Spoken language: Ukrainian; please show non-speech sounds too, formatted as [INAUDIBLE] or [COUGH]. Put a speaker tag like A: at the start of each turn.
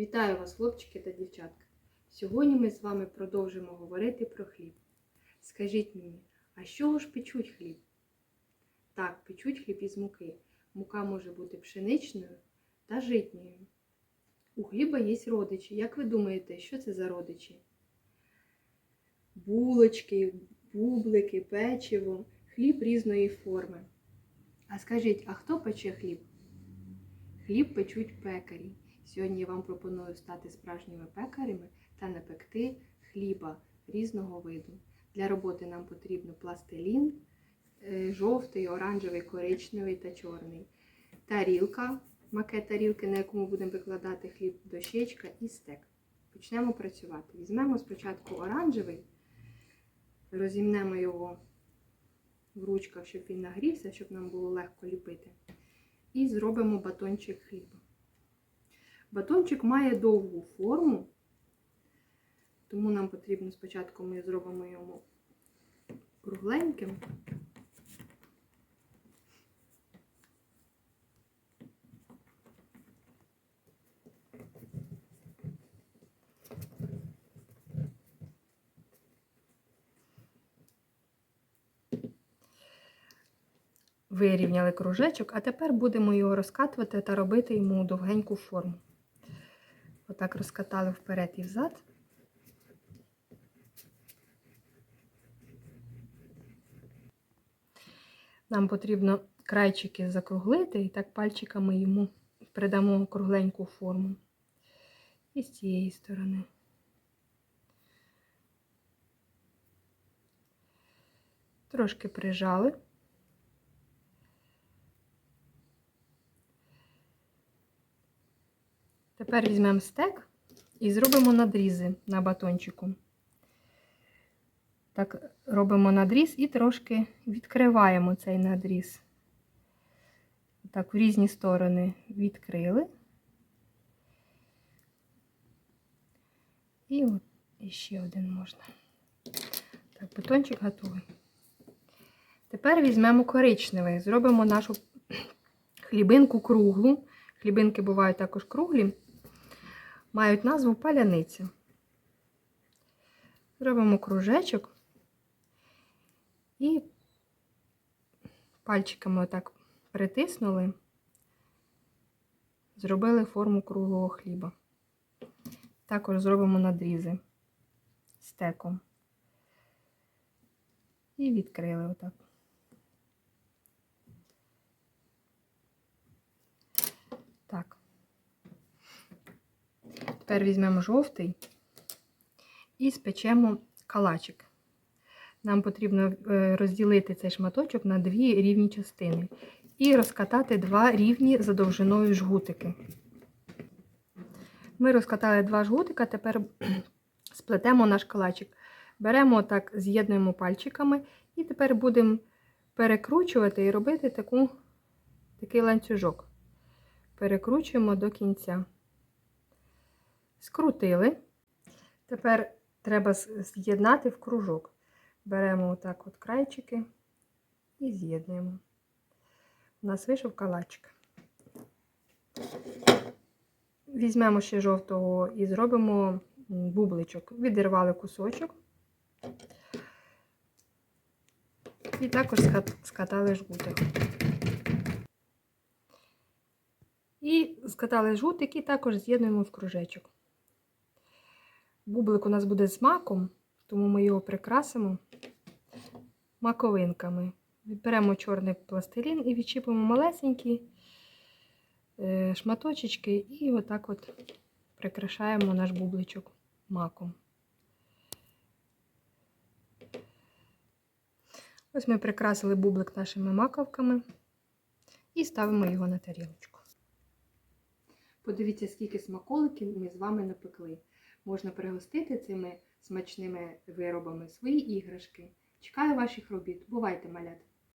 A: Вітаю вас, хлопчики та дівчатка. Сьогодні ми з вами продовжимо говорити про хліб. Скажіть мені, а з чого ж печуть хліб? Так, печуть хліб із муки. Мука може бути пшеничною та житньою. У хліба є родичі. Як ви думаєте, що це за родичі? Булочки, бублики, печиво, хліб різної форми. А скажіть, а хто пече хліб? Хліб печуть пекарі. Сьогодні я вам пропоную стати справжніми пекарями та напекти хліба різного виду. Для роботи нам потрібно пластилін, е, жовтий, оранжевий, коричневий та чорний. Тарілка, макет тарілки, на яку ми будемо викладати хліб, дощечка і стек. Почнемо працювати. Візьмемо спочатку оранжевий, розімнемо його в ручках, щоб він нагрівся, щоб нам було легко ліпити. І зробимо батончик хліба. Батончик має довгу форму, тому нам потрібно спочатку ми зробимо йому кругленьким. Вирівняли кружечок, а тепер будемо його розкатувати та робити йому довгеньку форму. Отак розкатали вперед і взад. Нам потрібно крайчики закруглити і так пальчиками йому придамо кругленьку форму. І з цієї сторони. Трошки прижали. Тепер візьмемо стек і зробимо надрізи на батончику. Так, робимо надріз і трошки відкриваємо цей надріз. Так, в різні сторони відкрили. І от ще один можна. Так, батончик готовий. Тепер візьмемо коричневий, зробимо нашу хлібинку круглу. Хлібинки бувають також круглі мають назву паляниця. Зробимо кружечок і пальчиками отак притиснули, зробили форму круглого хліба. Також зробимо надрізи стеком. І відкрили отак. Так. Тепер візьмемо жовтий і спечемо калачик. Нам потрібно розділити цей шматочок на дві рівні частини і розкатати два рівні за довжиною жгутики. Ми розкатали два жгутика, тепер [CLEARS THROAT] сплетемо наш калачик. Беремо так, з'єднуємо пальчиками і тепер будемо перекручувати і робити таку, такий ланцюжок. Перекручуємо до кінця. Скрутили. Тепер треба з'єднати в кружок. Беремо отак от крайчики і з'єднуємо. У нас вийшов калачик. Візьмемо ще жовтого і зробимо бубличок. Відірвали кусочок. І також скатали жгутик. І скатали жгутик і також з'єднуємо в кружечок. Бублик у нас буде з маком, тому ми його прикрасимо маковинками. Беремо чорний пластилін і відчіпимо малесенькі е, шматочечки і отак от прикрашаємо наш бубличок маком. Ось ми прикрасили бублик нашими маковками і ставимо його на тарілочку. Подивіться, скільки смаколиків ми з вами напекли можна пригостити цими смачними виробами свої іграшки. Чекаю ваших робіт. Бувайте, малят!